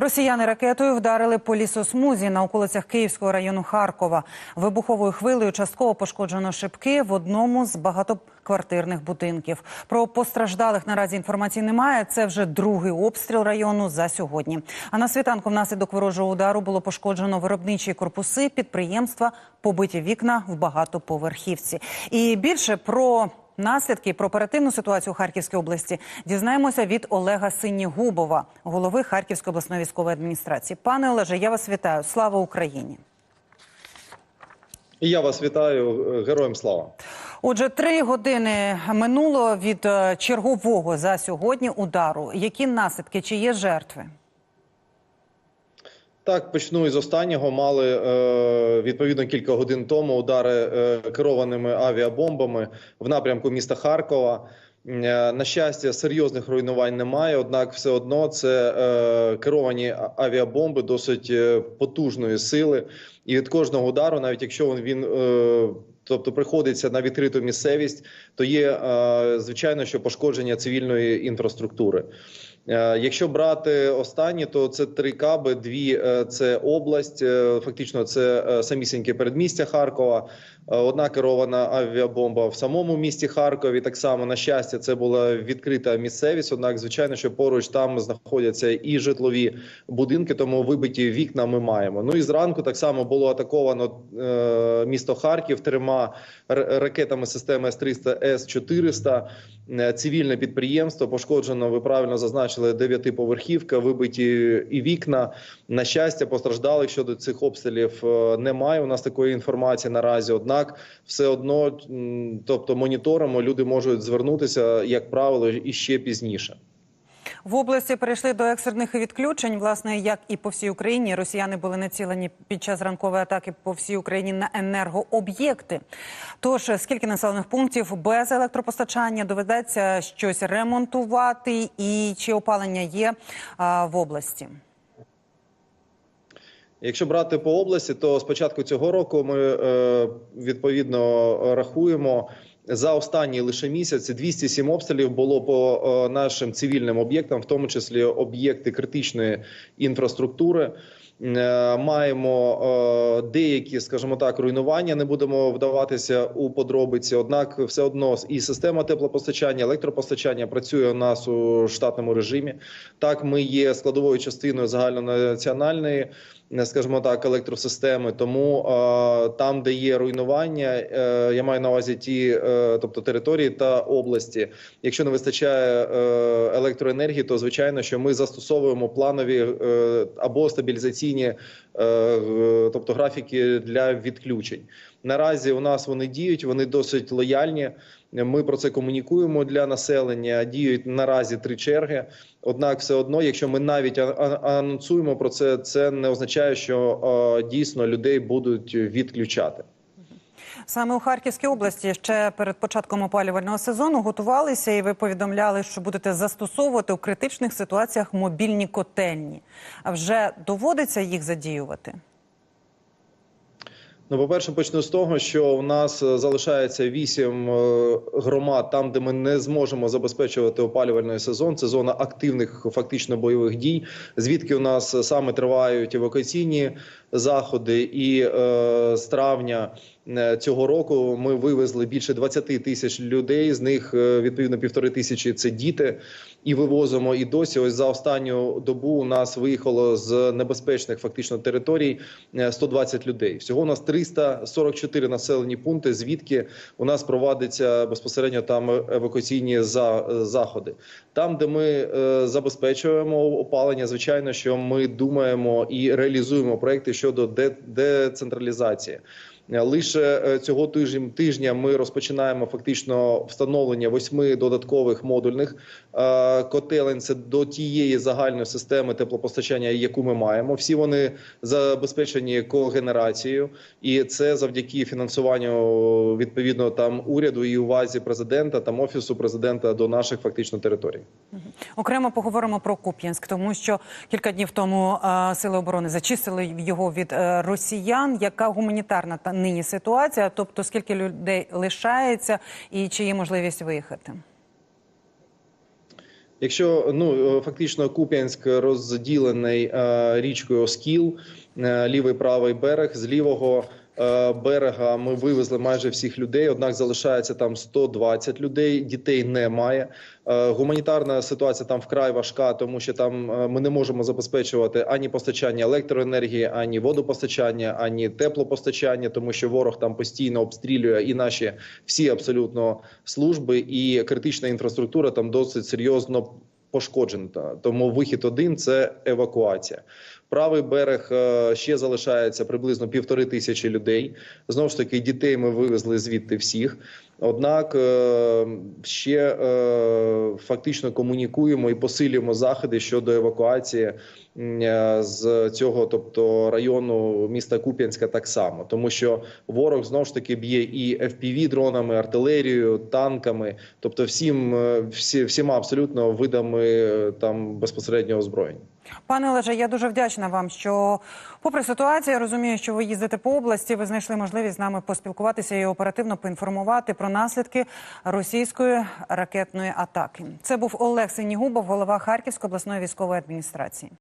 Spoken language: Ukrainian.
Росіяни ракетою вдарили по лісосмузі на околицях Київського району Харкова. Вибуховою хвилею частково пошкоджено шибки в одному з багатоквартирних будинків. Про постраждалих наразі інформації немає. Це вже другий обстріл району за сьогодні. А на світанку внаслідок ворожого удару було пошкоджено виробничі корпуси підприємства, побиті вікна в багатоповерхівці. І більше про Наслідки про оперативну ситуацію у Харківській області дізнаємося від Олега Синігубова, голови Харківської обласної військової адміністрації. Пане Олеже, я вас вітаю. Слава Україні! І я вас вітаю, героям слава. Отже, три години минуло від е, чергового за сьогодні удару. Які наслідки? Чи є жертви? Так, почну із останнього. Мали е, відповідно кілька годин тому удари е, керованими авіабомбами в напрямку міста Харкова. Е, На щастя, серйозних руйнувань немає однак, все одно це е, керовані авіабомби досить е, потужної сили. І від кожного удару, навіть якщо він, він е, тобто приходиться на відкриту місцевість, то є е, звичайно, що пошкодження цивільної інфраструктури. Е, Якщо брати останні, то це три каби. Дві е, це область, фактично це самісіньке передмістя Харкова. Е, Одна керована авіабомба в самому місті Харкові. Так само на щастя, це була відкрита місцевість. Однак, звичайно, що поруч там знаходяться і житлові будинки, тому вибиті вікна ми маємо. Ну і зранку так само було атаковано е, місто Харків трьома ракетами системи С-300, С-400. Е, Цивільне підприємство пошкоджено. Ви правильно зазначили дев'ятиповерхівка, вибиті і вікна. На щастя, постраждалих щодо цих обстрілів е, немає. У нас такої інформації наразі. Однак, все одно, тобто моніторимо, люди можуть звернутися, як правило, і ще пізніше. В області перейшли до екстрених відключень. Власне, як і по всій Україні, росіяни були націлені під час ранкової атаки по всій Україні на енергооб'єкти. Тож скільки населених пунктів без електропостачання доведеться щось ремонтувати, і чи опалення є а, в області? Якщо брати по області, то з початку цього року ми е, відповідно рахуємо за останній лише місяць 207 обстрілів було по е, нашим цивільним об'єктам, в тому числі об'єкти критичної інфраструктури. Е, Маємо деякі, скажімо так, руйнування. Не будемо вдаватися у подробиці. Однак, все одно і система теплопостачання, електропостачання працює у нас у штатному режимі. Так, ми є складовою частиною загальнонаціональної, скажімо так, електросистеми. Тому там, де є руйнування, е, я маю на увазі ті, е, тобто території та області. Якщо не вистачає е, електроенергії, то звичайно, що ми застосовуємо планові або стабілізаційні, тобто графіки для відключень. Наразі у нас вони діють, вони досить лояльні. Ми про це комунікуємо для населення. Діють наразі три черги. Однак, все одно, якщо ми навіть анонсуємо про це, це не означає, що дійсно людей будуть відключати. Саме у Харківській області ще перед початком опалювального сезону готувалися, і ви повідомляли, що будете застосовувати у критичних ситуаціях мобільні котельні. А вже доводиться їх задіювати? Ну, по-перше, почну з того, що у нас е, залишається вісім е, громад, там, де ми не зможемо забезпечувати опалювальний сезон. Це зона активних фактично бойових дій, звідки у нас саме тривають евакуаційні заходи. І е, з травня цього року ми вивезли більше 20 тисяч людей. З них е, відповідно півтори тисячі це діти. І вивозимо і досі. Ось за останню добу у нас виїхало з небезпечних фактично територій е, 120 людей. Всього у нас 344 населені пункти, звідки у нас провадиться безпосередньо там евакуаційні за, заходи. Там, де ми е, забезпечуємо опалення, звичайно, що ми думаємо і реалізуємо проекти щодо де, децентралізації. Е, Лише е, цього тижня, тижня ми розпочинаємо фактично встановлення восьми додаткових модульних е, котелень. Це до тієї загальної системи теплопостачання, яку ми маємо. Всі вони забезпечені когенерацією, і це завдяки фінансуванню відповідно там уряду і увазі президента там офісу президента до наших фактично територій. Окремо поговоримо про Куп'янськ, тому що кілька днів тому сили оборони зачистили його від росіян. Яка гуманітарна та нині ситуація? Тобто, скільки людей лишається, і чи є можливість виїхати? Якщо ну фактично Куп'янськ розділений е, річкою Оскіл, е, лівий правий берег з лівого. Е, Берега ми вивезли майже всіх людей однак залишається там 120 людей. Дітей немає. Е, Гуманітарна ситуація там вкрай важка, тому що там е, ми не можемо забезпечувати ані постачання електроенергії, ані водопостачання, ані теплопостачання, тому що ворог там постійно обстрілює і наші всі абсолютно служби, і критична інфраструктура там досить серйозно пошкоджена. Тому вихід один це евакуація. Правий берег е, ще залишається приблизно півтори тисячі людей. Знову ж таки, дітей ми вивезли звідти всіх. Однак е, ще е, фактично комунікуємо і посилюємо заходи щодо евакуації е, з цього, тобто району міста Куп'янська, так само, тому що ворог знову ж таки б'є і fpv дронами, артилерією, танками, тобто всім всі, всіма абсолютно видами там безпосереднього озброєння. Пане Олеже, я дуже вдячна вам, що, попри ситуацію, я розумію, що ви їздите по області. Ви знайшли можливість з нами поспілкуватися і оперативно поінформувати про наслідки російської ракетної атаки. Це був Олег Синігубов, голова Харківської обласної військової адміністрації.